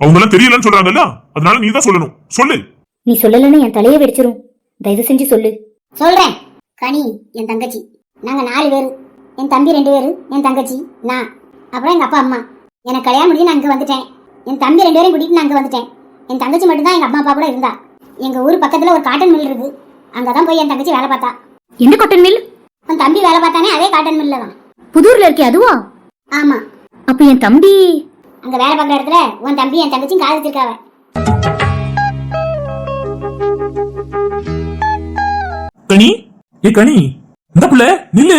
அவங்க எல்லாம் தெரியலன்னு சொல்றாங்கல்ல? அதனால நீ தான் சொல்லணும். சொல்லு. நீ சொல்லலைன்னு என் தலையே வெடிச்சிரும். தயவு செஞ்சு சொல்லு. சொல்றேன். கனி என் தங்கச்சி. நாங்க நாலு பேர். என் தம்பி ரெண்டு பேரு என் தங்கச்சி நான். அப்புறம் எங்க அப்பா அம்மா. எனக்கு கல்யாணம் முடிஞ்சு நான் இங்க வந்துட்டேன். என் தம்பி ரெண்டு பேரும் கூட்டிட்டு நான் இங்க வந்துட்டேன். என் தங்கச்சி மட்டும்தான் எங்க அம்மா அப்பா கூட இருந்தா. எங்க ஊர் பக்கத்துல ஒரு காட்டன் மில் இருக்கு. அங்கதான் போய் என் தங்கச்சி வேலை பார்த்தா. எந்த காட்டன் மில் உன் தம்பி வேலை பார்த்தானே அதே காட்டன் மில்ல தான். புதூர்ல இருக்கே அதுவா? ஆமா. அப்ப என் தம்பி அங்க வேலை பார்க்குற இடத்துல உன் தம்பி என் தங்கச்சியும் காது வச்சிருக்காவ. கனி ஏ கனி இந்த புள்ள நில்லு.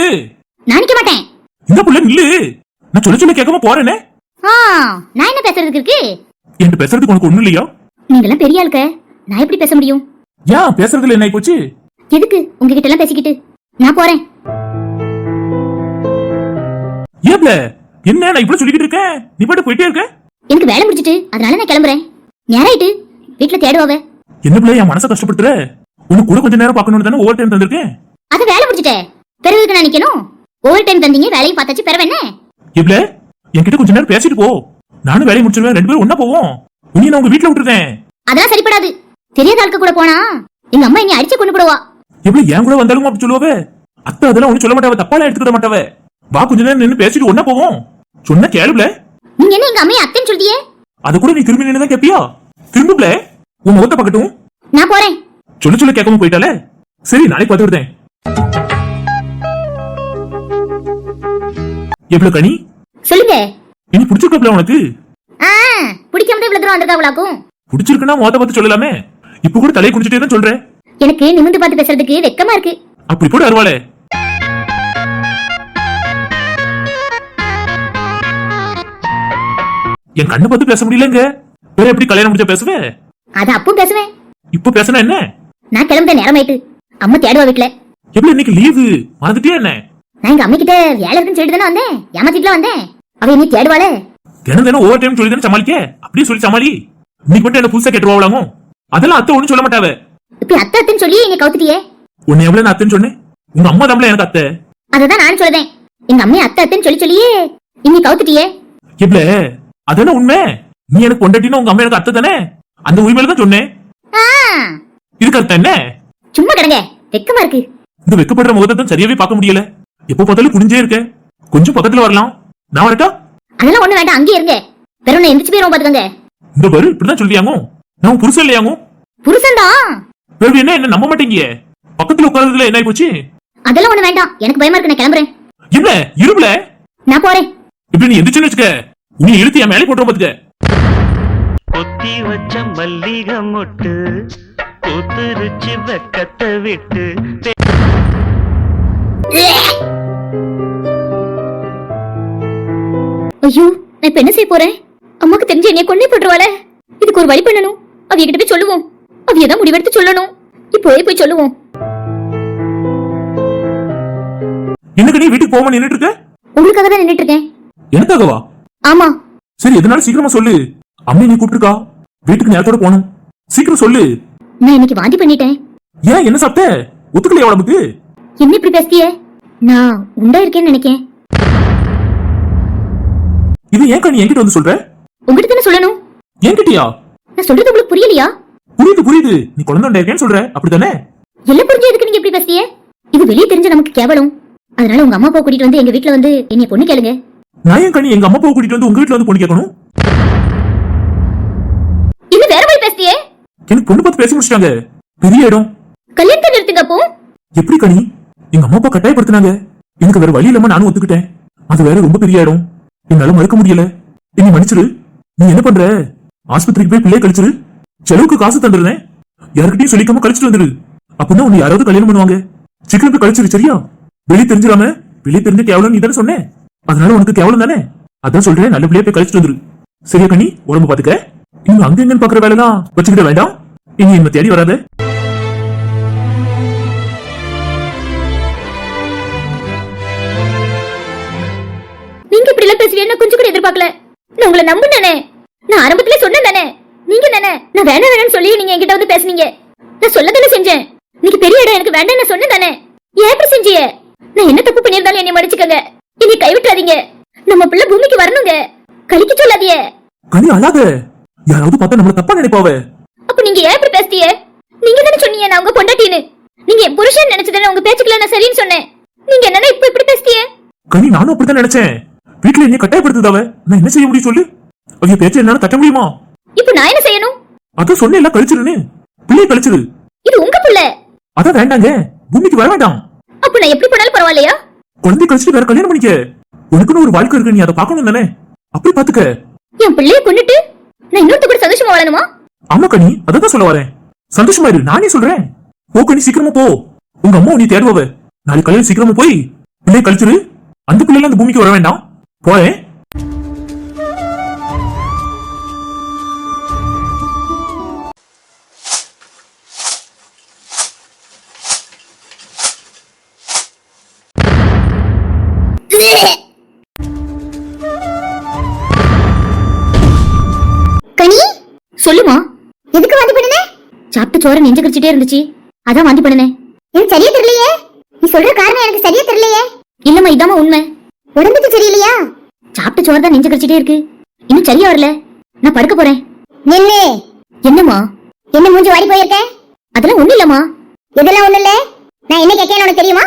நான் நிக்க மாட்டேன். இந்த புள்ள நில்லு. நான் சொல்ல சொல்ல கேட்காம போறேனே. ஆ நான் என்ன பேசுறதுக்கு இருக்கு? என்கிட்ட பேசுறதுக்கு உனக்கு ஒண்ணும் இல்லையா? நீங்கெல்லாம் பெரிய ஆளுக்க. நான் எப்படி பேச முடியும்? ஏன் பேசுறதுல என்ன போச்சு எதுக்கு? உங்ககிட்ட எல்லாம் பேசிக்கிட்டு. நான் போறேன். ஏப்ல என்ன நான் இப்படி சொல்லிக்கிட்டு இருக்கேன் நீ பாட்டு போயிட்டே இருக்க? எனக்கு வேலை முடிச்சிட்டு அதனால நான் கிளம்புறேன். நேராயிட்டு வீட்டுல தேடுவாவ என்ன பிள்ளை என் மனசை கஷ்டப்படுத்துற? உனக்கு கூட கொஞ்ச நேரம் பார்க்கணும்னு தானே ஓவர் டைம் தந்திருக்கேன்? அத வேலை முடிச்சிட்டேன் பிறகு நான் நிக்கணும்? ஓவர் டைம் தந்தீங்க வேலையும் பார்த்தாச்சு பிறகு என்ன? ஏப்ல என்கிட்ட கொஞ்ச நேரம் பேசிட்டு போ. நானும் வேலையை முடிச்சிருவேன் ரெண்டு பேரும் ஒண்ணா போவோம். உன்னை நான் உங்க வீட்டுல விட்டுருக்கேன் அதெல்லாம் சரிப்படாது. தெரியாத ஆளுக்க கூட போனா எங்க அம்மா என்னை அடிச்சு கொண்டு போடுவா. எப்படி என் கூட வந்தாலும் அப்படி சொல்லுவாவே? அத்தை அதெல்லாம் ஒண்ணு சொல்ல மாட்டாவ தப்பால எடுத்துக்கிட மாட்டாவ. வா கொஞ்ச நேரம் நின்னு பேசிட்டு ஒண்ணா போவோம். சொன்ன கேளுப்ல. நீங்க என்ன எங்க அம்மையை அத்தைன்னு சொல்லியே அது கூட நீ திரும்பி நின்னு தான் கேப்பியா? திரும்புப்ல? உன் முகத்தை பார்க்கட்டும். நான் போறேன். சொல்ல சொல்ல கேட்காம போயிட்டாலே சரி நாளைக்கு பார்த்து விடுதேன் எவ்வளவு கனி? சொல்லுங்க. இனி பிடிச்சிருக்கல உனக்கு? ஆ பிடிக்காம தான் இவ்வளவு தூரம் வந்திருக்காவளாக்கும் பிடிச்சிருக்குன்னா மோத பார்த்து சொல்லலாமே. இப்ப கூட தலையை குடிச்சிட்டே தான் சொல்றேன். எனக்கு நிமிந்து பார்த்து பேசுறதுக்கு வெக்கமா இருக்கு. அப்படி கூட அருவாளே. என் கண்ணை பார்த்து பேச முடியலங்க. வேற எப்படி கல்யாணம் முடிச்சா பேசுவே? அது அப்போ பேசுவேன். இப்ப பேசினா என்ன? நான் கிளம்புற நேரம் ஆயிட்டு அம்மா தேடுவா வீட்டுல எப்படி இன்னைக்கு லீவு? மறந்துட்டியா என்ன? நான் எங்க அம்மா கிட்ட வேலை இருக்குன்னு சொல்லிட்டு தானே வந்தேன். ஏமாத்திட்டுல வந்தேன். அவ என்ன தேடுவாளே. தினம் தினம் ஓவர் டைம் சொல்லி தானே சமாளிக்க? அப்படியே சொல்லி சமாளி. இன்னைக்கு மட்டும் என்ன புதுசா கேட்டுருவாங்களாமோ அதெல்லாம் அத்தை ஒண்ணும் சொல்ல மாட்டாவ. இப்ப அத்தை அத்தைன்னு சொல்லி எங்க கவுத்துட்டியே. உன்னை எவ்வளவு நான் அத்தைன்னு சொன்னேன்? உங்க அம்மா தான் எனக்கு அத்தை. அததான் நானும் சொல்லுதேன். எங்க அம்மையை அத்தை அத்தைன்னு சொல்லி சொல்லியே இன்னி கவுத்துட்டியே. எப்பல அதானே உண்மை? நீ எனக்கு கொண்டாட்டினா உங்க அம்மா எனக்கு அத்தை தானே? அந்த உரிமையில தான் சொன்னேன். இதுக்கு அர்த்தம் என்ன? சும்மா கிடங்க. வெக்கமா இருக்கு. இந்த வெக்கப்படுற முகத்தை தான் சரியாவே பார்க்க முடியல. எப்போ பார்த்தாலும் குடிஞ்சே இருக்க. கொஞ்சம் பக்கத்துல வரலாம். நான் வரட்டா? அதெல்லாம் ஒண்ணு வேண்டாம். அங்கேயே இருங்க. நான் எந்திரிச்சு போயிரும் பாத்துக்கோங்க இந்த பாரு இப்படிதான் சொல்லியாங்க? நான் புருஷன் இல்லையாங்க? புருஷன் தான் வேறு என்ன? என்ன நம்ப மாட்டேங்க? பக்கத்துல உட்கார்றதுல என்ன போச்சு அதெல்லாம் ஒண்ணு வேண்டாம். எனக்கு பயமா இருக்கு. நான் கிளம்புறேன். என்ன? இருபல நான் போறேன். இப்படி நீ எந்திரிச்சுன்னு வச்சுக்க. நீ இழுத்து என் மேலே போட்டுரும் பாத்துக்க. கொத்தி வச்ச மல்லிகை மொட்டு பூத்துருச்சு வெக்கத்தை விட்டு. ஐயோ நான் இப்ப என்ன செய்ய போறேன்? அம்மாக்கு தெரிஞ்சு என்னைய கொண்டே போட்டுருவாளே. இதுக்கு ஒரு வழி பண்ணணும். அவிய கிட்ட போய் சொல்லுவோம். அவிய தான் முடிவெடுத்து சொல்லணும். இப்போவே போய் சொல்லுவோம். என்னக்கு நீ வீட்டுக்கு போகாம நின்னுட்டு இருக்க? உங்களுக்காக தான் நின்னுட்டு இருக்கேன். எனக்காகவா? ஆமா. சரி எதனால சீக்கிரமா சொல்லு. அம்மா நீ கூப்பிட்டுருக்கா? வீட்டுக்கு நேரத்தோட போகணும். சீக்கிரம் சொல்லு. நான் இன்னைக்கு வாந்தி பண்ணிட்டேன். ஏன் என்ன சாப்பிட்ட? ஒத்துக்கலையா உடம்புக்கு? என்ன இப்படி பேசிய நான் உண்டா இருக்கேன்னு நினைக்கேன். இது ஏன் நீ என்கிட்ட வந்து சொல்ற? உங்ககிட்ட தானே சொல்லணும். என்கிட்டயா? நான் சொல்றது உங்களுக்கு புரியலையா? புரியுது புரியுது. நீ குழந்தை இருக்கேன்னு சொல்ற? அப்படித்தானே? எல்லாம் புரிஞ்சு எதுக்கு நீங்க இப்படி பேசிய இது வெளியே தெரிஞ்ச நமக்கு கேவலம். அதனால உங்க அம்மா அப்பா கூட்டிட்டு வந்து எங்க வீட்ல வந்து என்னைய பொண்ணு கேளுங்க. நான் ஏன் கனி எங்க அம்மா அப்பாவை கூட்டிட்டு வந்து உங்க வீட்டுல வந்து பொண்ணு கேட்கணும்? இன்னும் வேற மாதிரி பேசிய எனக்கு பொண்ணு பார்த்து பேசி முடிச்சிட்டாங்க. பெரிய இடம். கல்யாணத்தை நிறுத்துங்க அப்போ. எப்படி கனி எங்க அம்மா அப்பா கட்டாயப்படுத்தினாங்க. எனக்கு வேற வழி இல்லாம நானும் ஒத்துக்கிட்டேன். அது வேற ரொம்ப பெரிய இடம். என்னால மறுக்க முடியல. என்னை மன்னிச்சிரு. நீ என்ன பண்ற? ஆஸ்பத்திரிக்கு போய் பிள்ளைய கழிச்சிரு. செலவுக்கு காசு தந்துடுறேன் யாருக்கிட்டையும் சொல்லிக்காம கழிச்சிட்டு வந்துரு. அப்பதான் உன்னை யாராவது கல்யாணம் பண்ணுவாங்க. சீக்கிரம் போய் கழிச்சிரு சரியா? வெளியே தெரிஞ்சிடாம வெளியே தெரிஞ்ச கேவலம் நீ தானே சொன்னேன். அதனால உனக்கு கேவலம் தானே? அதான் சொல்றேன் நல்லபடியா போய் கழிச்சிட்டு வந்துரு. சரியா கண்ணி? உடம்பு பாத்துக்க. இங்க அங்க எங்கன்னு பாக்குற வேலைலாம் வச்சுக்கிட வேண்டாம். இனி என்ன தேடி வராத. நீங்க இப்படி எல்லாம் பேசுவீங்க கொஞ்சம் கூட எதிர்பார்க்கல. நான் உங்களை நம்புனேனே. நான் ஆரம்பத்துல சொன்னேன் தானே. நீங்க தானே. நான் வேணாம் வேணாம்னு சொல்லி நீங்க என்கிட்ட வந்து பேசுனீங்க. நான் சொல்ல தானே செஞ்சேன். நீங்க பெரிய இடம் எனக்கு வேண்டாம் நான் சொன்னேன் தானே. ஏன் இப்படி செஞ்சிய நான் என்ன தப்பு பண்ணியிருந்தாலும் என்னை மன்னிச்சுக்கோங்க. என்னை கைவிட்டுறாதீங்க. நம்ம பிள்ளை பூமிக்கு வரணுங்க. கழிக்க சொல்லாதீங்க. கனி அழாத. யாராவது பார்த்தா நம்மள தப்பா நினைப்பாவ. அப்ப நீங்க ஏன் இப்படி பேசிய நீங்க தானே சொன்னீங்க நான் உங்க பொண்டாட்டின்னு. நீங்க என் புருஷன் நினைச்சதானே உங்க பேச்சுக்கல நான் சரின்னு சொன்னேன். நீங்க என்னன்னா இப்ப இப்படி பேசிய கனி நானும் அப்படித்தான் நினைச்சேன். வீட்டுல என்ன கட்டாயப்படுத்துதாவ? நான் என்ன செய்ய முடியும் சொல்லு? அவங்க பேச்ச என்னால தட்ட முடியுமா? இப்ப நான் என்ன செய்யணும்? அதான் சொன்னேன்ல கழிச்சிருன்னு. பிள்ளைய கழிச்சிரு. இது உங்க புள்ள. அதான் வேண்டாங்க. பூமிக்கு வர வேண்டாம். அப்ப நான் எப்படி பண்ணாலும் பரவாயில்லையா? குழந்தை கழிச்சிட்டு வேற கல்யாணம் பண்ணிக்க. உனக்குன்னு ஒரு வாழ்க்கை இருக்கு நீ அதை பார்க்கணும் தானே? அப்படி பாத்துக்க என் பிள்ளைய கொண்டுட்டு நான் இன்னொருத்த கூட சந்தோஷமா வாழணுமா? ஆமா கனி அதான் சொல்ல வரேன். சந்தோஷமா இரு நானே சொல்றேன். போ கனி சீக்கிரமா போ. உங்க அம்மா நீ தேடுவவ நாளைக்கு கல்யாணம் சீக்கிரமா போய் பிள்ளைய கழிச்சிரு. அந்த பிள்ளைல அந்த பூமிக்கு வர வேண்டாம். போறேன். கனி? சொல்லுமா. எதுக்கு வாந்தி பண்ணுன? சாப்பிட்டு சோற நெஞ்சு கடிச்சிட்டே இருந்துச்சு. அதான் வாந்தி பண்ணுனேன் எனக்கு சரியா தெரியலையே? நீ சொல்ற காரணம் எனக்கு சரியா தெரியலையே. இல்லம்மா இதாம்மா உண்மை. உடம்புக்கு சரியில்லையா? சாப்பிட்ட சோறு தான் நெஞ்சு கடிச்சிட்டே இருக்கு. இன்னும் சரியா வரல. நான் படுக்க போறேன். நில்லு. என்னம்மா? என்ன மூஞ்சி வாடி போயிருக்க? அதெல்லாம் ஒண்ணு இல்லம்மா. இதெல்லாம் ஒண்ணு இல்ல. நான் என்ன கேட்கேன்னு உனக்கு தெரியுமா?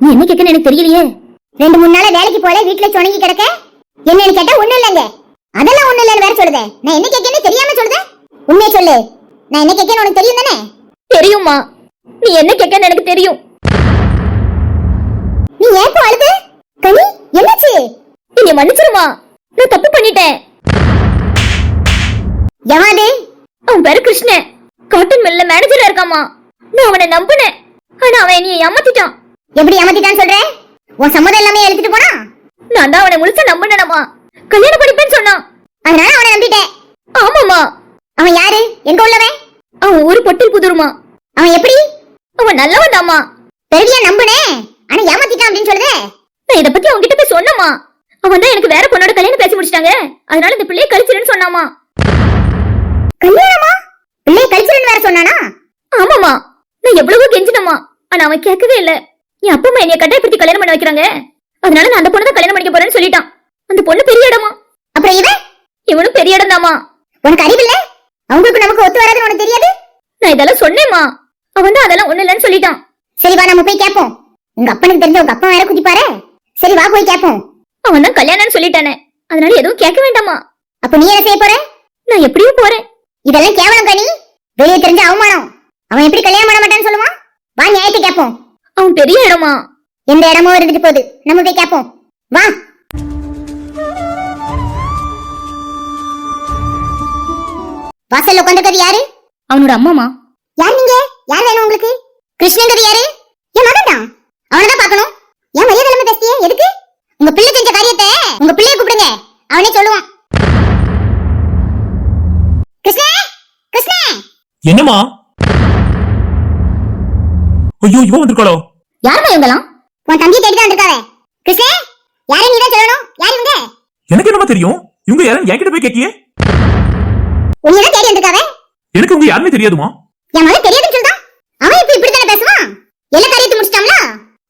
நீ என்ன கேட்கன்னு எனக்கு தெரியலையே. ரெண்டு மூணு நாளா வேலைக்கு போல வீட்டுல சுணங்கி கிடக்க? என்னன்னு கேட்டா ஒண்ணு இல்லங்க. அதெல்லாம் ஒண்ணு இல்லன்னு வேற சொல்லுதே. நான் என்ன கேட்கேன்னு தெரியாம சொல்லுதே. உண்மையை சொல்லு. நான் என்ன கேட்கேன்னு உனக்கு தெரியும் தானே? தெரியுமா நீ என்ன கேட்கன்னு எனக்கு தெரியும். நீ ஏப்போ அழுது? கனி என்னாச்சு? நீங்க மன்னிச்சிருமா? நான் தப்பு பண்ணிட்டேன். எவாது அவன் பேரு கிருஷ்ணன். காட்டன் மில்ல மேனேஜரா இருக்காமா. நான் அவனை நம்பினேன். ஆனா அவன் என்னைய ஏமாத்திட்டான். எப்படி ஏமாத்திட்டான்னு சொல்ற? உன் சம்மதம் எல்லாமே எழுதிட்டு போனா? நான் தான் அவனை முழுசா நம்பினேனம்மா. கல்யாணம் படிப்பேன்னு சொன்னான். அதனால அவனை நம்பிட்டேன். ஆமாமா அவன் யாரு? எங்க உள்ளவன்? அவன் ஊரு பொட்டில் புதுருமா அவன் எப்படி? அவன் நல்லவன் தாமா பெருவியா நம்புனே. ஆனா ஏமாத்திட்டான் அப்படின்னு சொல்லுதே. நான் இத பத்தி அவன்கிட்ட போய் சொன்னமா அவன் தான் எனக்கு வேற பொண்ணோட கல்யாணம் பேசி முடிச்சிட்டாங்க. அதனால இந்த பிள்ளைய கழிச்சிருன்னு சொன்னாமா கல்யாணமா? பிள்ளைய கழிச்சிருன்னு வேற சொன்னானா? ஆமாமா நான் எவ்வளவோ கெஞ்சினமா ஆனா அவன் கேட்கவே இல்ல. என் அப்பா அம்மா என்னைய கட்டாயப்படுத்தி கல்யாணம் பண்ண வைக்கிறாங்க. அதனால நான் அந்த பொண்ணை தான் கல்யாணம் பண்ணிக்க போறேன்னு சொல்லிட்டான். அந்த பொண்ணு பெரிய இடமா? அப்புறம் இவன்? இவனும் பெரிய இடம் உனக்கு அறிவில்ல அவங்களுக்கு நமக்கு ஒத்து வராதுன்னு உனக்கு தெரியாது? நான் இதெல்லாம் சொன்னேம்மா. அவன் தான் அதெல்லாம் ஒண்ணு இல்லைன்னு சொல்லிட்டான். சரி வா நம்ம போய் கேப்போம். உங்க அப்பனுக்கு தெரிஞ்ச உங்க அப்பா வேற குதிப்பாரு சரி வா போய் கேப்போம். அவன் தான் கல்யாணம்னு சொல்லிட்டானே. அதனால எதுவும் கேட்க வேண்டாமா அப்ப நீ என்ன செய்ய போற? நான் எப்படியும் போறேன். இதெல்லாம் கேவலம் கனி வெளியே தெரிஞ்ச அவமானம். அவன் எப்படி கல்யாணம் பண்ண மாட்டான்னு சொல்லுவான்? வா நியாயத்தை கேப்போம். அவன் பெரிய இடமா? எந்த இடமும் இருந்துட்டு போகுது. நம்ம போய் கேப்போம். வா. வாசல்ல உட்காந்துருக்கிறது யாரு? அவனோட அம்மாமா யார் நீங்க? யார் வேணும் உங்களுக்கு? கிருஷ்ணங்கிறது யாரு? என் மகன் தான் அவனை தான் பார்க்கணும். ஏன் மரியாதை இல்லாம பேசிய எதுக்கு? உங்க பிள்ளை செஞ்ச காரியத்தை உங்க பிள்ளைய கூப்பிடுங்க. அவனே சொல்லுவான். கிருஷ்ண! கிருஷ்ண! என்னம்மா? ஐயோ இவன் வந்திருக்காளோ? யாருமா இவங்கலாம் உன் தம்பியை தேடி தான் வந்திருக்காவே கிருஷ்ண யாரை நீ தான் சொல்லணும்? யார் இவங்க? எனக்கு என்னமா தெரியும்? இவங்க யாரும் என்கிட்ட போய் கேட்கியே உன்னை தான் தேடி வந்திருக்காவே? எனக்கு இவங்க யாருமே தெரியாதுமா என் மகன் தெரியாதுன்னு சொல்றான்? அவன் இப்ப இப்படி தானே பேசுவான்? எல்லா காரியத்தை முடிச்சிட்டாங்களா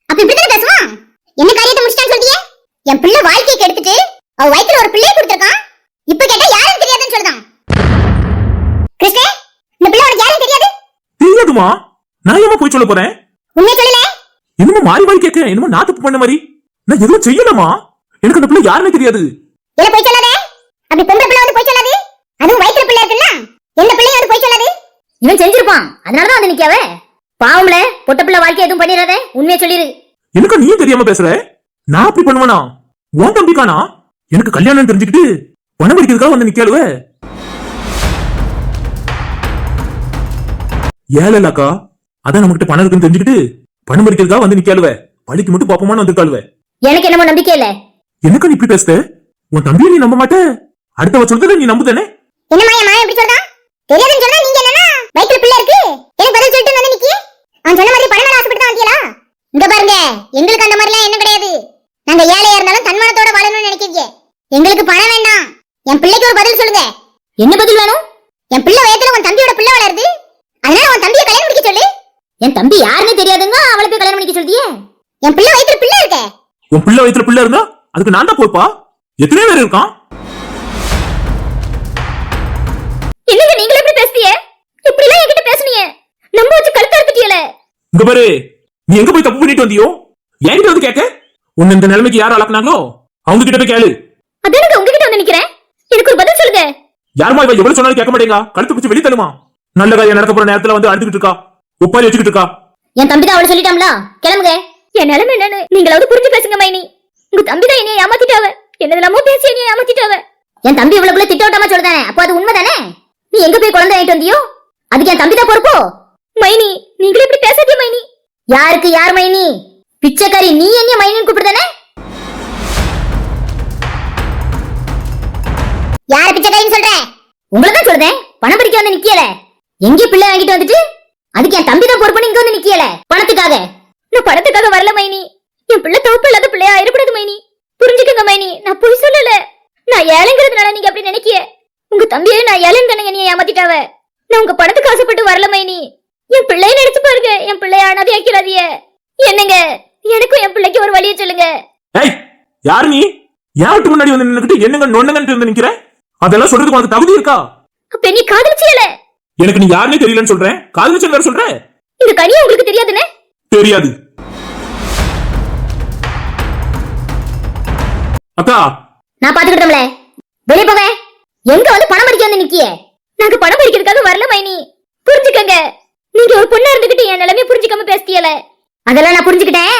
அப்ப இப்படி தானே பேசுவான்? என்ன காரியத்தை முடிச்சிட்டான்னு சொல்லியே என் பிள்ளை வாழ்க்கையை கெடுத்துட்டு அவ வயித்துல ஒரு பிள்ளையை கொடுத்திருக்கான். இப்ப கேட்டா யாரும் தெரியாதுன்னு சொல்றான். கிருஷ்ண இந்த பிள்ளை உனக்கு யாரும் தெரியாது? தெரியாதுமா நான் ஏமா போய் சொல்ல போறேன்? உண்மையை சொல்லல என்னமோ மாறி மாறி கேட்க என்னமோ நான் தப்பு பண்ண மாதிரி நான் எதுவும் செய்யலமா எனக்கு அந்த பிள்ளை யாருமே தெரியாது. இல்ல போய் சொல்லாதே? அப்படி பொம்பளை பிள்ளை வந்து போய் சொல்லாது. அதுவும் வயித்துல பிள்ளை இருக்குல்ல? எந்த பிள்ளையும் வந்து போய் சொல்லாது. இவன் செஞ்சிருப்பான். அதனாலதான் வந்து நிக்காவே பாவம்ல பொட்ட பிள்ளை வாழ்க்கை எதுவும் பண்ணிடாத. உண்மையை சொல்லிரு. எனக்கு நீயும் தெரியாம பேசுற? நான் அப்படி பண்ணுவேனா? உன் தம்பிக்கானா? எனக்கு கல்யாணம் தெரிஞ்சுக்கிட்டு பணம் படிக்கிறதுக்காக வந்து நிக்காளுவ ஏழலக்கா அதான் நம்மகிட்ட பணம் இருக்குன்னு தெரிஞ்சுக்கிட்டு பணம் படிக்கிறதுக்காக வந்து நிக்காளுவ. படிக்கு மட்டும் பாப்போமான்னு வந்திருக்காளுவ. எனக்கு என்னமோ நம்பிக்கை இல்ல. எனக்கு நீ இப்படி பேசுத உன் தம்பியை நீ நம்ப மாட்ட. அடுத்தவ சொல்றத நீ நம்புதானே. என்னம்மா என் மகன் எப்படி சொல்றான் தெரியாதுன்னு சொன்னா நீங்க என்னன்னா வயித்துல பிள்ளை இருக்கு எனக்கு பதில் சொல்லிட்டு வந்து நிக்கி அவன் சொன்ன மாதிரி பணம் ஆசைப்பட்டு தான் வந்தீங்களா இங்க பாருங்க எங்களுக்கு அந்த மாதிரிலாம் என்ன கிடையாது நாங்க ஏழையா இருந்தாலும் தன்மானத்தோட வாழணும்னு நினைக்கிறீங்க எங்களுக்கு பணம் வேண்டாம் என் பிள்ளைக்கு ஒரு பதில் சொல்லுங்க என்ன பதில் வேணும் என் பிள்ளை வயத்துல உன் தம்பியோட பிள்ளை வளருது அதனால உன் தம்பியை கல்யாணம் முடிக்க சொல்லு என் தம்பி யாருன்னு தெரியாதுங்க அவளை போய் கல்யாணம் பண்ணிக்க சொல்றியே என் பிள்ளை வயித்துல பிள்ளை இருக்க உன் பிள்ளை இருந்தா அதுக்கு நான் தான் பொறுப்பா? எத்தனை பேர் இருக்கான்? என்னங்க நீங்களே இப்படி பேசுறீங்க? இப்படி எல்லாம் என்கிட்ட பேசுனீங்க. நம்ப வச்சு கழுத்து அறுத்துட்டீங்களே இங்க பாரு நீ எங்க போய் தப்பு பண்ணிட்டு வந்தியோ? என்கிட்ட வந்து கேட்க உன்னை இந்த நிலைமைக்கு யார் அளக்குனாங்களோ அவங்க கிட்ட போய் கேளு. அதானங்க உங்ககிட்ட வந்து நிக்கிறேன்? எனக்கு ஒரு பதில் சொல்லுங்க. யாருமா இவ எவ்வளவு சொன்னாலும் கேட்க மாட்டேங்க? கழுத்து பிடிச்சி வெளிய தள்ளுமா? நல்ல காரியம் நடக்க போற நேரத்துல வந்து அழுதுகிட்டு இருக்கா? உப்பாரி வச்சுக்கிட்டு இருக்கா? என் தம்பி தான் அவளை சொல்லிட்டாம்ல? கிளம்புங்க. என் நிலைமை என்னன்னு நீங்களாவது புரிஞ்சு பேசுங்க மைனி. உங்க தம்பி தான் என்னைய ஏமாத்திட்டாவ. என்னதெல்லாமோ பேசி என்னைய ஏமாத்திட்டாவ. என் தம்பி இவ்வளவுக்குள்ள திட்டவட்டமா சொல்லுதானே? அப்போ அது உண்மைதானே? நீ எங்க போய் குழந்தை ஆயிட்டு வந்தியோ? அதுக்கு என் தம்பி தான் பொறுப்போ? மைனி நீங்களே இப்படி பேசாதீங்க மைனி. யாருக்கு யார் மைனி? பிச்சைக்காரி நீ என்ன மைனின்னு கூப்பிடுதானே யார பிச்சைக்காரின்னு சொல்ற? உங்களை தான் சொல்றேன். பணம் பறிக்க வந்து நிக்கல. எங்க பிள்ளை வாங்கிட்டு வந்துட்டு? அதுக்கு என் தம்பி தான் பொறுப்புன்னு இங்க வந்து நிக்கல. பணத்துக்காக. நான் பணத்துக்காக வரல மைனி. என் பிள்ளை தோப்பு இல்லாத பிள்ளையா? ஆயிடக்கூடாது மைனி. புரிஞ்சுக்கங்க மைனி. நான் பொய் சொல்லல. நான் ஏழைங்கிறதுனால நீங்க அப்படி நினைக்கிய. உங்க தம்பியே நான் ஏழைன்னு தானே என்னைய ஏமாத்திட்டாவ? நான் உங்க பணத்துக்கு ஆசைப்பட்டு வரல மைனி. என் பிள்ளைய நினைச்சு பாருங்க. என் பிள்ளைய அனாதை ஆக்கிறாதிய என்னங்க? எனக்கும் என் பிள்ளைக்கு ஒரு வழியை சொல்லுங்க. ஏய் யாரு நீ? வீட்டு முன்னாடி வந்து நின்னுக்கிட்டு என்னங்க நொண்ணுங்கன்னு நிக்கிற? அதெல்லாம் சொல்றதுக்கு உனக்கு தகுதி இருக்கா? அப்ப நீ காதலிச்சியல எனக்கு நீ யாருன்னே தெரியலன்னு சொல்றேன் காதலிச்சு வேற சொல்ற? இந்த கனியா உங்களுக்கு தெரியாதுன்னு? தெரியாது. அக்கா. நான் பாத்துக்கிட்டோம்ல வெளிய போங்க. எங்க வந்து பணம் பறிக்க வந்து நிக்கிய? நாங்க பணம் பறிக்கிறதுக்காக வரல மைனி. புரிஞ்சுக்கங்க. நீங்க ஒரு பொண்ணா இருந்துகிட்டு என் நிலைமைய புரிஞ்சுக்காம பேசியல அதெல்லாம் நான் புரிஞ்சுக்கிட்டேன்.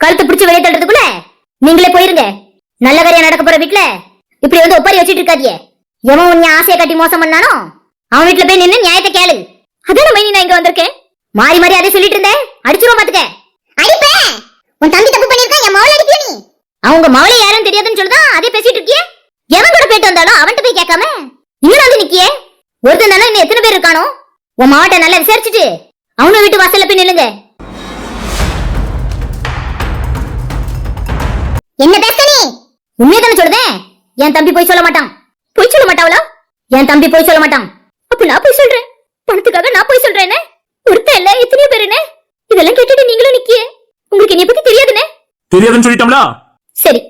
கழுத்து பிடிச்சு வெளியே தள்ளுறதுக்குள்ள நீங்களே போயிருங்க. நல்ல காரியம் நடக்க போற வீட்ல இப்படி வந்து ஒப்பாரி வச்சிட்டு இருக்காதியே. எவன் உன் ஆசையை கட்டி மோசம் பண்ணானோ அவன் வீட்டுல போய் நின்னு நியாயத்தை கேளு. அதான மைனி நான் இங்க வந்திருக்கேன். மாறி மாறி அதே சொல்லிட்டு இருந்தேன். அடிச்சிருவோம் பாத்துக்க. அடிப்பேன் உன் தம்பி தப்பு பண்ணிருக்கான் என் மவளை அடிப்பியா நீ? அவங்க மவளை தெரியாதுன்னு சொல்லுதான் அதே பேசிட்டு இருக்கியே? எவன் கூட போயிட்டு வந்தாலும் அவன்கிட்ட போய் கேட்காம? இன்னும் வந்து நிக்கியே? ஒருத்தன் தானே இன்னும் எத்தனை பேர் இருக்கானோ? உன் மாவட்ட நல்லா விசாரிச்சுட்டு அவனும் வீட்டு வாசல்ல போய் நில்லுங்க. என்ன பேச நீ? உண்மையை தானே சொல்லுதேன் என் தம்பி போய் சொல்ல மாட்டான். போய் சொல்ல மாட்டாவளா? என் தம்பி போய் சொல்ல மாட்டான். அப்ப நான் போய் சொல்றேன்? பணத்துக்காக நான் போய் சொல்றேன்? ஒருத்தன் இல்ல எத்தனையோ பேர் என்ன? இதெல்லாம் கேட்டுட்டு நீங்களும் நிக்கியே. உங்களுக்கு என்னைய பத்தி தெரியாதுன்னு தெரியாதுன்னு சொல்லிட்டோம்ல? சரி.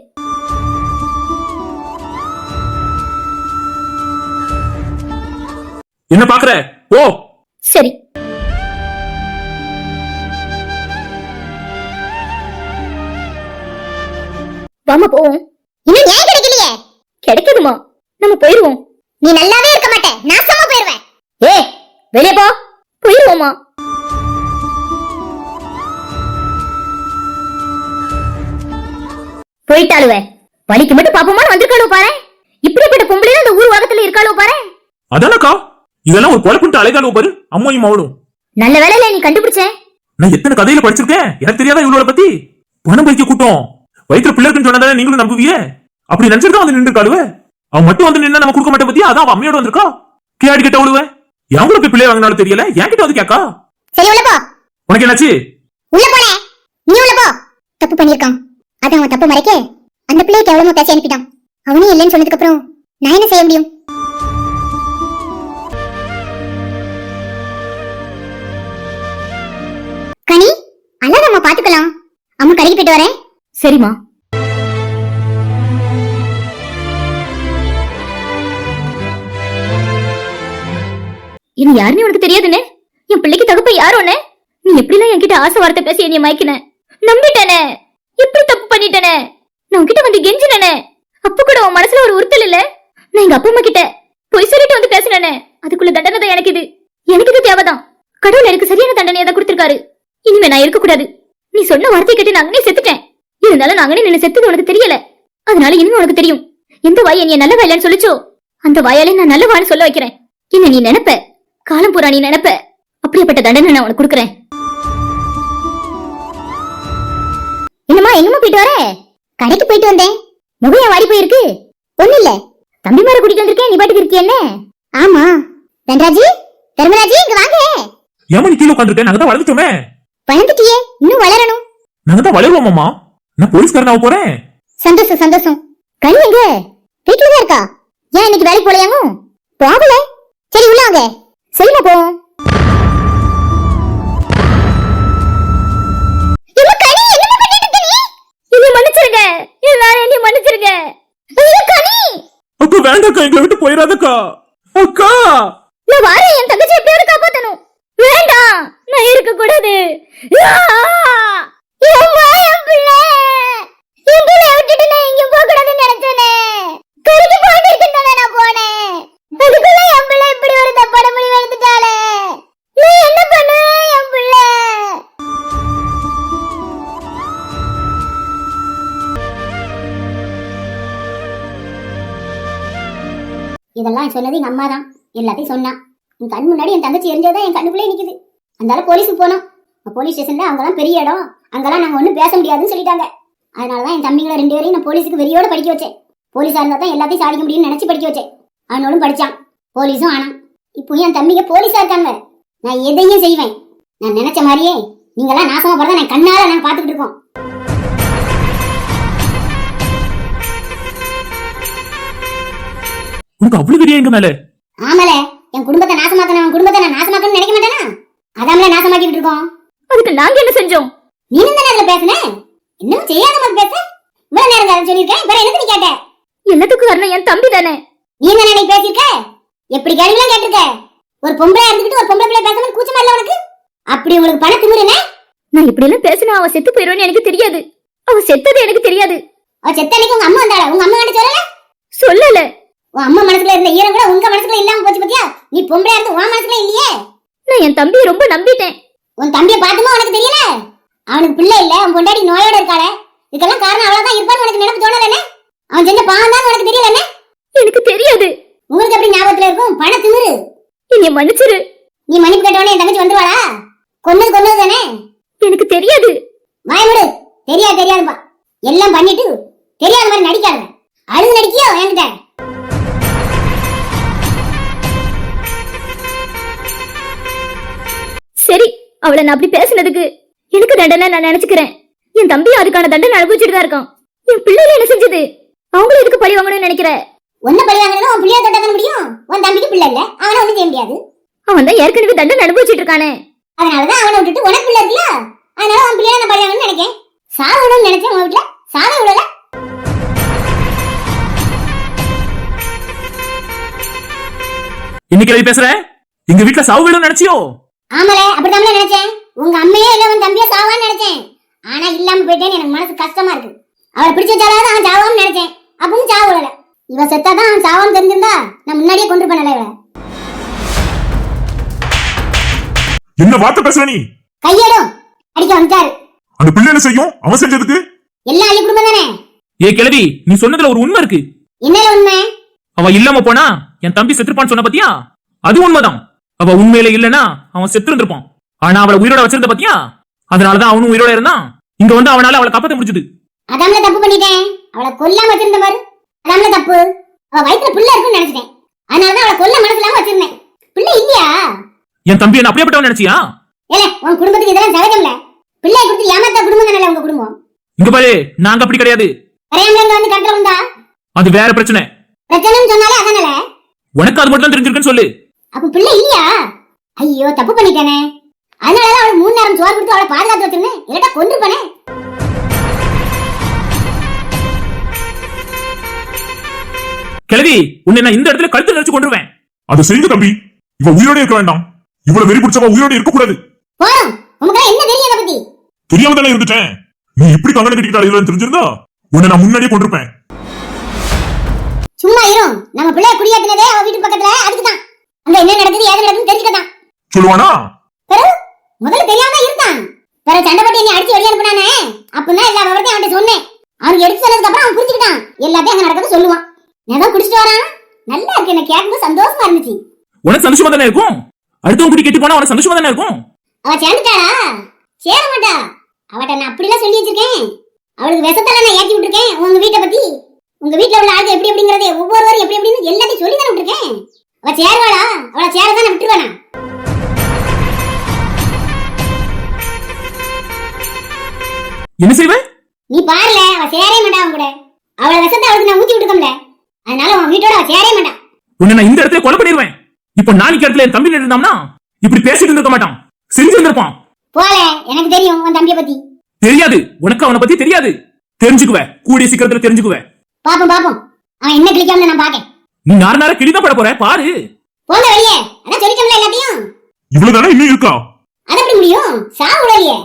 என்ன பாக்குற? ஓ சரி. வாமா போவோம். இன்னும் ஏன் கிடைக்கலையே? கிடைக்குதுமா நம்ம போயிருவோம். நீ நல்லாவே இருக்க மாட்டே. நாசமா போயிருவேன். ஏ வெளியே போ. போயிருவோமா? போயிட்டாளுவ. வலிக்கு மட்டும் பாப்போமான்னு வந்திருக்காளோ பாரு இப்படிப்பட்ட பொம்பளை அந்த ஊர் உலகத்துல இருக்காளோ பாரு அதானக்கா? இதெல்லாம் ஒரு கொலை பண்ணிட்டு அலைகாலோ பாரு அம்மாயும் அவளும் நல்ல வேலையில நீ கண்டுபிடிச்ச. நான் எத்தனை கதையில படிச்சிருக்கேன்? எனக்கு தெரியாதா இவளோட பத்தி? பணம் பறிக்க கூட்டம். வயிற்றுல பிள்ளை இருக்குன்னு சொன்னதானே நீங்களும் நம்புவியே அப்படி நினைச்சிருக்கா வந்து நின்று காடுவ அவன் மட்டும் வந்து நின்னா நம்ம கொடுக்க மாட்டேன் பத்தியா? அதான் அவன் அம்மையோட வந்திருக்கா? கேடி கிட்ட விழுவ என் கூட போய் பிள்ளைய வாங்கினாலும் தெரியல. என்கிட்ட வந்து கேக்கா சரி உள்ள போ. உனக்கு என்னாச்சு? உள்ள போனே. நீ உள்ள போ. தப்பு பண்ணிருக்கான் அதான் அவன் தப்பு மறைக்க. அந்த பிள்ளைக்கு எவ்வளவு பேசி அனுப்பிட்டான். அவனே இல்லைன்னு சொன்னதுக்கு அப்புறம் நான் என்ன செய்ய முடியும்? அம்மா கடைக்கு போயிட்டு வரேன். சரிம்மா. இனி யாருன்னு உனக்கு தெரியாதுன்னு? என் பிள்ளைக்கு தகுப்ப யாரோன்னு நீ எப்படிலாம் என்கிட்ட ஆசை வார்த்தை பேசி என்னைய மயக்கின? நம்பிட்டேனே. எப்படி தப்பு பண்ணிட்டேனே? நான் உன்கிட்ட வந்து கெஞ்சினே அப்ப கூட உன் மனசுல ஒரு உறுத்தல் இல்ல? நான் எங்க அப்பா அம்மா கிட்ட பொய் சொல்லிட்டு வந்து பேசினேனே. அதுக்குள்ள தண்டனை தான் எனக்கு இது. எனக்கு இது தேவைதான். கடவுள் எனக்கு சரியான தண்டனையை தான் கொடுத்திருக்காரு. இனிமே நான் இருக்கக்கூடாது. நீ சொன்ன வார்த்தை கேட்டு நான் அங்கனே செத்துட்டேன். இருந்தாலும் நாங்களே அங்கனே நின்னு உனக்கு தெரியல. அதனால இன்னும் உனக்கு தெரியும். எந்த வாய் என்னைய நல்ல வாயிலன்னு சொல்லிச்சோ? அந்த வாயாலே நான் நல்ல நல்லவான்னு சொல்ல வைக்கிறேன். என்ன நீ நினைப்ப? காலம் பூரா நீ நினைப்ப? அப்படியேப்பட்ட தண்டனை நான் உனக்கு கொடுக்குறேன். என்னம்மா எங்கம்மா போயிட்டு வர? கடைக்கு போயிட்டு வந்தேன். முகம் வாடி போயிருக்கு? ஒண்ணு இல்ல. தம்பி மார கூட்டிட்டு வந்திருக்கேன். நீ பாட்டுக்கு இருக்கிய என்ன? ஆமா. தன்ராஜி? தர்மராஜி இங்க வாங்க. ஏமா நீ கீழே உட்காந்துருக்கேன் நாங்க தான் வளர்ந்துட்டோமே. வளர்ந்துட்டியே இன்னும் வளரணும். நாங்க தான் வளருவோம் அம்மா நான் போலீஸ்காரன் ஆக போறேன். சந்தோஷம் சந்தோஷம். கனி எங்க? வீட்டுல தான் இருக்கா? ஏன் இன்னைக்கு வேலைக்கு போலையாங்க போகல. சரி உள்ள வாங்க. சரிம்மா போவோம். அக்கா வேண்டாக்கா எங்களை விட்டு போயிடாதக்கா. அக்கா! நான் வாரேன் என் தங்கச்சி எப்படியாவது காப்பாத்தணும். வேண்டாம். நான் இருக்க கூடாது விட்டுட்டு நான் போனேன். இப்படி இதெல்லாம் சொன்னது எங்க அம்மா தான் எல்லாத்தையும் சொன்னா. என் கண் முன்னாடி என் தங்கச்சி எரிஞ்சாதான் என் கண்ணுக்குள்ளே நிக்குது. அந்தால போலீஸுக்கு போனோம். போலீஸ் ஸ்டேஷன்ல அங்கெல்லாம் பெரிய இடம். அங்கெல்லாம் நாங்க ஒண்ணும் பேச முடியாதுன்னு சொல்லிட்டாங்க. அதனாலதான் என் தம்பிங்களை ரெண்டு பேரையும் நான் போலீஸுக்கு வெறியோட படிக்க வச்சேன். போலீஸா இருந்தா தான் எல்லாத்தையும் சாதிக்க முடியும்னு நினைச்சு படிக்க வச்சேன். அவனோடும் படிச்சான். போலீஸும் ஆனான். இப்போ என் தம்பிங்க போலீஸா இருக்காங்க நான் எதையும் செய்வேன். நான் நினைச்ச மாதிரியே நீங்கெல்லாம் நாசமா போறதா நான் கண்ணால நான் பாத்துக்கிட்டு இருக்கோம். உனக்கு அவ்வளவு பெரிய எங்க மேல? ஆமல. என் குடும்பத்தை நாசமாக்கணும் குடும்பத்தை நான் நாசமாக்கணும்னு நினைக்க மாட்டேனா? அதாமல நாசமாக்கிட்டு இருக்கோம். அதுக்கு நாங்க என்ன செஞ்சோம்? நீனும் தானே அதுல பேசுன? இன்னும் செய்யாத மாதிரி பேச. இவ்வளவு நேரம் அதை சொல்லியிருக்கேன். வேற எதுக்கு நீ கேட்ட? எல்லாத்துக்கும் காரணம் என் தம்பி தானே. நீ தானே நீ பேசியிருக்க? எப்படி கேள்விலாம் கேட்டிருக்க? ஒரு பொம்பளை இருந்துகிட்டு ஒரு பொம்பளை பிள்ளை பேசாம கூச்சமா இல்ல உனக்கு? அப்படி உங்களுக்கு பண திமிருனே நான் இப்படி எல்லாம் பேசினா அவ செத்து போயிருவான்னு எனக்கு தெரியாது. அவ செத்தது எனக்கு தெரியாது. அவ செத்த அன்னைக்கு உங்க அம்மா வந்தாளா? உங்க அம்மா கிட்ட சொல்லல? சொல்லல. உன் அம்மா மனசுல இருந்த ஈரம் கூட உங்க மனசுல இல்லாம போச்சு பாத்தியா? நீ பொம்பளையா இருந்து உன் மனசுல இல்லையே? நான் என் தம்பியை ரொம்ப நம்பிட்டேன். உன் தம்பியை பார்த்துமா உனக்கு தெரியல? அவனுக்கு பிள்ளை இல்ல அவன் பொண்டாடி நோயோட இருக்காளே. இதுக்கெல்லாம் காரணம் அவ்வளவுதான் இருப்பான்னு உனக்கு நினைப்பு தோணலனே அவன் செஞ்ச பாவம் தான் உனக்கு தெரியலனே எனக்கு தெரியாது. உங்களுக்கு எப்படி ஞாபகத்துல இருக்கும்? பண திமிரு. என்னை மன்னிச்சிரு. நீ மன்னிப்பு கேட்டவனே என் தங்கச்சி வந்துருவாளா? கொன்னது கொன்னது தானே எனக்கு தெரியாது. வாயமுடு தெரியாது தெரியாதுப்பா. எல்லாம் பண்ணிட்டு தெரியாத மாதிரி நடிக்காத. அழுது நடிக்கியோ என்கிட்ட? சரி அவளை நான் அப்படி பேசுனதுக்கு எனக்கு தண்டனை நான் நினைச்சுக்கிறேன். என் தம்பி அதுக்கான தண்டனை அனுபவிச்சுட்டு தான் இருக்கான். என் பிள்ளைல என்ன செஞ்சது? அவங்களும் எதுக்கு பழி வாங்கணும்னு நினைக்கிற? ஒண்ணு பழி வாங்குறதும் உன் பிள்ளைய தொட்டதான் முடியும்? உன் தம்பிக்கு பிள்ளை இல்ல. அவனை ஒண்ணும் செய்ய முடியாது. அவன் தான் ஏற்கனவே தண்டனை அனுபவிச்சுட்டு இருக்கானே. அதனாலதான் அவனை விட்டுட்டு உனக்கு பிள்ளை இருக்குல்ல? அதனால உன் பிள்ளைய நான் பழி வாங்கணும்னு நினைக்கேன். சாகணும்னு நினைச்சேன் உன் வீட்டுல? சாக விடல இன்னைக்கு பேசுற? எங்க வீட்டுல சாவு வீடு நினைச்சியோ? ஆமல அப்படிதான் நினைச்சேன். உங்க அம்மையே இல்ல உன் தம்பிய சாவான்னு நினைச்சேன். ஆனா இல்லாம போயிட்டேன்னு எனக்கு மனசு கஷ்டமா இருக்கு. அவளை பிடிச்ச வச்சாலாவது அவன் சாவான்னு நினைச்சேன். அப்பவும் சாவ விடல. இவ செத்தாதான் அவன் சாவான்னு தெரிஞ்சிருந்தா நான் முன்னாடியே கொண்டு பண்ணல இவளை. என்ன வார்த்தை பேசுற நீ? கையேடும். அடிக்க வந்துட்டாரு. அந்த பிள்ளை என்ன செய்யும்? அவன் செஞ்சதுக்கு? எல்லாம் அள்ளி குடும்பம் தானே? ஏ கிழவி நீ சொன்னதுல ஒரு உண்மை இருக்கு. என்னல உண்மை? அவ இல்லாம போனா என் தம்பி செத்துருப்பான்னு சொன்ன பாத்தியா? அது உண்மைதான். அவ உண்மையில இல்லனா அவன் செத்து இருந்திருப்பான் ஆனா அவளை உயிரோட வச்சிருந்த பாத்தியா? அதனாலதான் அவனும் உயிரோட இருந்தான். இங்க வந்து அவனால அவளை காப்பாத்த முடிஞ்சது. அதாம்ல தப்பு பண்ணிட்டேன். அவளை கொல்லாம வச்சிருந்த பாரு. அதாம்ல தப்பு. அவ வயித்துல பிள்ளை இருக்குன்னு நினைச்சிட்டேன். அதனாலதான் அவளை கொல்ல மனசு இல்லாம வச்சிருந்தேன். பிள்ளை இல்லையா? என் தம்பி என்ன அப்படியேப்பட்டவன் நினைச்சியா? ஏல உன் குடும்பத்துக்கு இதெல்லாம் சகஜம்ல. பிள்ளைய கொடுத்து ஏமாத்த குடும்பம் தானே உங்க குடும்பம்? இங்க பாரு நாங்க அப்படி கிடையாது. கரையாமல இங்க வந்து கட்டல வந்தா? அது வேற பிரச்சனை. பிரச்சனைன்னு சொன்னாலே அதானல? உனக்கு அது மட்டும் தான் தெரிஞ்சிருக்குன்னு சொல்லு. அப்ப பிள்ளை இல்லையா? ஐயோ தப்பு பண்ணிட்டேனே. அதனாலதான் அவளை மூணு நேரம் சோறு கொடுத்து அவளை பாதுகாத்து வச்சிருந்தேன். இல்லட்டா கொண்டு போனேன் கிழவி உன்னை நான் இந்த இடத்துல கழுத்து நினைச்சு கொண்டுருவேன் அதை செய்யுங்க தம்பி. இவ உயிரோட இருக்க வேண்டாம். இவ்வளவு வெறி பிடிச்சவ உயிரோட இருக்க கூடாது போறோம். உனக்கு என்ன தெரியும் பத்தி? தெரியாம தானே இருந்துட்டேன். நீ இப்படி கங்கணம் கட்டிக்கிட்டா இல்லைன்னு தெரிஞ்சிருந்தா உன்னை நான் முன்னாடியே கொண்டிருப்பேன் சும்மா இரும் நம்ம பிள்ளைய குடியாத்தினதே அவ வீட்டு பக்கத்துல. அதுக்கு தான் அங்க என்ன நடக்குது ஏது நடக்குதுன்னு தெரிஞ்சுக்கதான். சொல்லுவானா? பிறகு முதல்ல தெரியாம தான் இருந்தான். பிறகு சண்டை பட்டி என்னை அடிச்சு வெளியே அனுப்புனானே? அப்பதான் எல்லா விவரத்தையும் அவன்கிட்ட சொன்னேன். அவனுக்கு எடுத்து சொன்னதுக்கு அப்புறம் அவன் புரிஞ்சுக்கிட்டான். எல்லாத்தையும் அங்க நடக்கிறத சொல்லுவான். ஏதோ குடிச்சிட்டு வரான் நல்லா இருக்கு எனக்கு கேட்கும்போது சந்தோஷமா இருந்துச்சு. உனக்கு சந்தோஷமா தானே இருக்கும்? அடுத்தவங்க குடி கெட்டி போனா உனக்கு சந்தோஷமா தானே இருக்கும்? அவ சேர்ந்துட்டாளா? சேர மாட்டா. அவட்ட நான் அப்படிலாம் சொல்லி வச்சிருக்கேன். அவளுக்கு விஷத்தெல்லாம் நான் ஏத்தி விட்டுருக்கேன். உங்க வீட்டை பத்தி. உங்க வீட்டுல உள்ள ஆளுங்க எப்படி எப்படிங்கறதே ஒவ்வொருவரும் எப்படி எப்படின்னு எல்லாத்தையும் சொல்லி தானே விட்டுருக்கேன். அவ சேருவாளா? அவளை சேர தானே விட்டுருவானா? என்ன செய்வ? நீ பாருல அவ சேரவே மாட்டா அவன் கூட. அவளை விஷத்தை அவளுக்கு நான் ஊத்தி விட்டுருக்கோம்ல அதனால அவன் வீட்டோட அவ சேரவே மாட்டா. உன்னை நான் இந்த இடத்துல கொலை பண்ணிடுவேன் இப்ப நாளைக்கு இடத்துல என் தம்பி இருந்தான்னா இப்படி பேசிட்டு இருந்திருக்க மாட்டான். செஞ்சு இருந்திருப்பான் போல எனக்கு தெரியும் உன் தம்பியை பத்தி. தெரியாது. உனக்கு அவனை பத்தி தெரியாது. தெரிஞ்சுக்குவ. கூடிய சீக்கிரத்துல தெரிஞ்சுக்குவ. பாப்போம் பாப்போம். அவன் என்ன கிளிக்காம நான் பாக்கேன். நீ நார நேரம் கிளிதான் பட போற? பாரு. போங்க வெளியே. அதான் சொல்லிட்டோம்ல எல்லாத்தையும். இவ்வளவுதானே இன்னும் இருக்கா? அது எப்படி முடியும்? சாவு விழலையே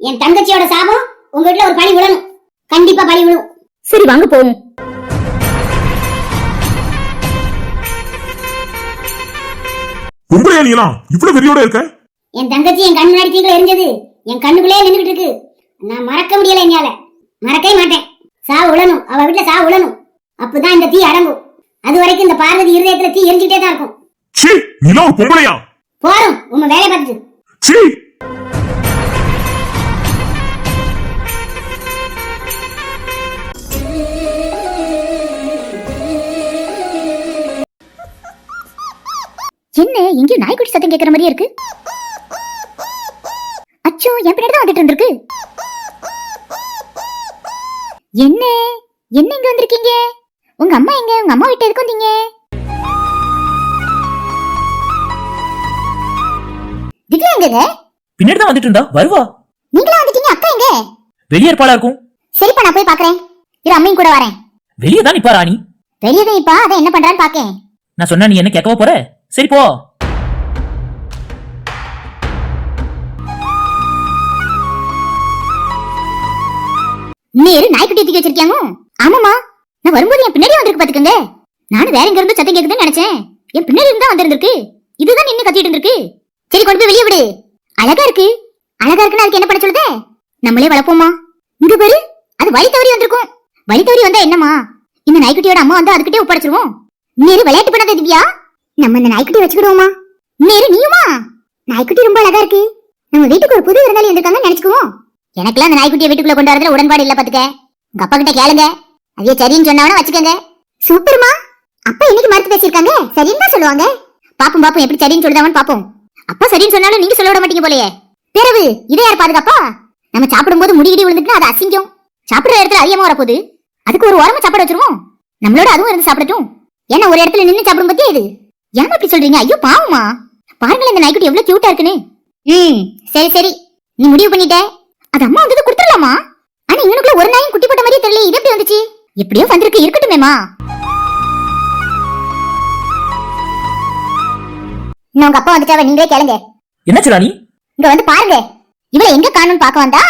என் தங்கச்சியோட சாபம் உங்க வீட்டுல ஒரு பழி விழணும் கண்டிப்பா பழி விழும் சரி வாங்க போவோம். பொம்பளையா நீலாம் இவ்வளவு வெறியோட இருக்க? என் தங்கச்சி என் கண் முன்னாடி தீக்குல எரிஞ்சது. என் கண்ணுக்குள்ளே நின்றுகிட்டு இருக்கு. நான் மறக்க முடியல என்னால. மறக்கவே மாட்டேன். சாவு விழணும் அவ வீட்டுல சாவு விழணும் அப்பதான் இந்த தீ அடங்கும். அது வரைக்கும் இந்த பார்வதி இருதயத்துல தீ எரிஞ்சுட்டே தான் இருக்கும். சீ நீலாம் ஒரு பொம்பளையா? போறோம் உங்க வேலையை பார்த்துட்டு. சீ என்ன எங்கேயும் நாய்க்குட்டி சத்தம் கேட்கற மாதிரியே இருக்கு? அச்சோ என் பின்னாடி தான் வந்துட்டு இருந்திருக்கு. என்ன? என்ன இங்க வந்திருக்கீங்க? உங்க அம்மா எங்க? உங்க அம்மா வீட்டு எதுக்கு வந்தீங்க? திவ்யா எங்கங்க பின்னாடி தான் வந்துட்டு இருந்தா. வருவா. நீங்களா வந்துட்டீங்க அக்கா எங்க? வெளியே இருப்பாளா இருக்கும். சரிப்பா நான் போய் பாக்குறேன். இரு அம்மையும் கூட வரேன். வெளியே தான் நிப்பா ராணி. வெளியே தான் இப்பா அதான் என்ன பண்றான்னு பாக்கேன். நான் சொன்னா நீ என்ன கேட்கவா போற? சரி போ. நேரு நாய்க்குட்டி தூக்கி வச்சிருக்கியாங்க? ஆமாமா நான் வரும்போது என் பின்னாடி வந்திருக்கு பாத்துக்கங்க. நானும் வேற எங்க இருந்து சத்தம் கேக்குதுன்னு நினைச்சேன். என் பின்னாடி இருந்தா வந்திருந்திருக்கு. இதுதான் நின்னு கத்திட்டு இருந்திருக்கு. சரி கொண்டு போய் வெளியே விடு. அழகா இருக்கு. அழகா இருக்குன்னு அதுக்கு என்ன பண்ண சொல்லுதே? நம்மளே வளர்ப்போமா? இங்க பாரு அது வழி தவறி வந்திருக்கும். வழி தவறி வந்தா என்னமா இந்த நாய்க்குட்டியோட அம்மா வந்து அதுக்கிட்டே ஒப்படைச்சிருவோம். நேரு விளையாட்டு பண்ணாத திவ்யா. நம்ம இந்த நாய்க்குட்டி வச்சுக்கிடுவோமா? நேரு நீயுமா? நாய்க்குட்டி ரொம்ப அழகா இருக்கு. நம்ம வீட்டுக்கு ஒரு புது விருந்தாளி வந்திருக்காங்கன்னு நினைச்சுக்குவோம். எனக்கெல்லாம் அந்த நாய்க்குட்டியை வீட்டுக்குள்ள கொண்டு வரதுல உடன்பாடு இல்ல பாத்துக்க. உங்க அப்பா கிட்ட கேளுங்க. அதே சரின்னு சொன்னவன வச்சுக்கோங்க. சூப்பர்மா. அப்பா இன்னைக்கு மறுத்து பேசியிருக்காங்க? சரின்னு தான் சொல்லுவாங்க. பாப்போம் பாப்போம் எப்படி சரின்னு சொல்லுதாவன்னு பாப்போம். அப்பா சரின்னு சொன்னாலும் நீங்க சொல்ல விட மாட்டீங்க போலயே. பிறகு இதை யார் பாதுகாப்பா? நம்ம சாப்பிடும்போது முடிகிடி விழுந்துட்டு அது அசிங்கம். சாப்பிடுற இடத்துல அதிகமா வரப்போகுது. அதுக்கு ஒரு ஓரமா சாப்பாடு வச்சிருவோம். நம்மளோட அதுவும் இருந்து சாப்பிடட்டும். ஏன்னா ஒரு இடத்துல நின்று சாப்பிடும் பத்தியே இது. ஏன் அப்படி சொல்றீங்க? ஐயோ பாவமா. பாருங்களேன் இந்த நாய்க்குட்டி எவ்வளவு கியூட்டா இருக்குன்னு. ம் சரி சரி. நீ முடிவு பண்ணிட்ட. அது அம்மா வந்தது கொடுத்துடலாமா? ஆனா இவனுக்குள்ள ஒரு நாயும் குட்டி போட்ட மாதிரியே தெரியல இது எப்படி வந்துச்சு? எப்படியோ வந்திருக்கு இருக்கட்டுமேமா இன்னும் உங்க அப்பா வந்துட்டாவ நீங்களே கேளுங்க. என்னாச்சு ராணி இங்க வந்து பாருங்க. இவளை எங்க காணும்னு பார்க்க வந்தா?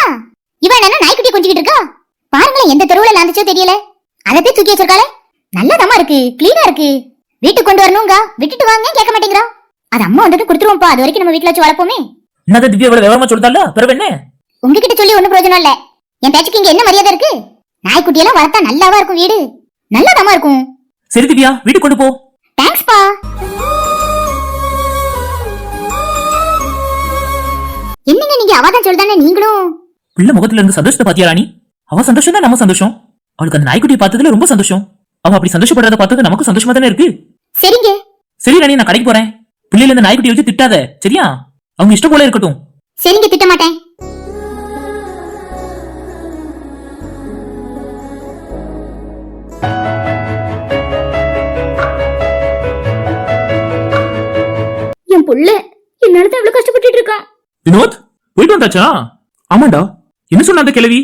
இவ என்ன நாய்க்குட்டி கொஞ்சிக்கிட்டு இருக்கா? பாருங்களேன் எந்த தெருவுல நடந்துச்சோ தெரியல. அதை போய் தூக்கி வச்சிருக்காளே. நல்லதாமா இருக்கு கிளீனா இருக்கு. வீட்டுக்கு கொண்டு வரணுங்க விட்டுட்டு வாங்க கேட்க மாட்டேங்கிறா. அது அம்மா வந்துட்டு கொடுத்துருவோம்ப்பா அது வரைக்கும் நம்ம வீட்டுல வச்சு வளர்ப்போமே. என்னதான் திவ்யா இவ்வளவு விவரமா சொல்லிட்டால பிறகு என்ன? உங்ககிட்ட சொல்லி ஒண்ணும் பிரயோஜனம் இல்ல. என் பேச்சுக்கு இங்க என்ன மரியாதை இருக்கு? நாய்க்குட்டி எல்லாம் வளர்த்தா நல்லாவா இருக்கும் வீடு? நல்லாதாமா இருக்கும். சரி திவ்யா வீட்டுக்கு கொண்டு போ. தேங்க்ஸ் பா என்னங்க நீங்க அவாதான் சொல்லுதானே நீங்களும்? பிள்ளை முகத்துல இருந்து சந்தோஷத்தை பாத்தியா ராணி? அவ சந்தோஷம் தான் நம்ம சந்தோஷம். அவளுக்கு அந்த நாய்க்குட்டியை பார்த்ததுல ரொம்ப சந்தோஷம். அவ அப்படி சந்தோஷப்படுறத பார்த்தது நமக்கு சந்தோஷமா தானே இருக்கு? சரிங்க. சரி ராணி நான் கடைக்கு போறேன். பிள்ளைல இந்த நாய்க்குட்டியை வச்சு திட்டாத சரியா? அவங்க இஷ்டம் போல இருக்கட்டும். சரிங்க திட்ட மாட்டேன் புள்ள. என்னால தான் இவ்வளவு கஷ்டப்பட்டுட்டு இருக்கான். வினோத் போயிட்டு வந்தாச்சா? ஆமாண்டா. என்ன சொன்ன அந்த கிழவி?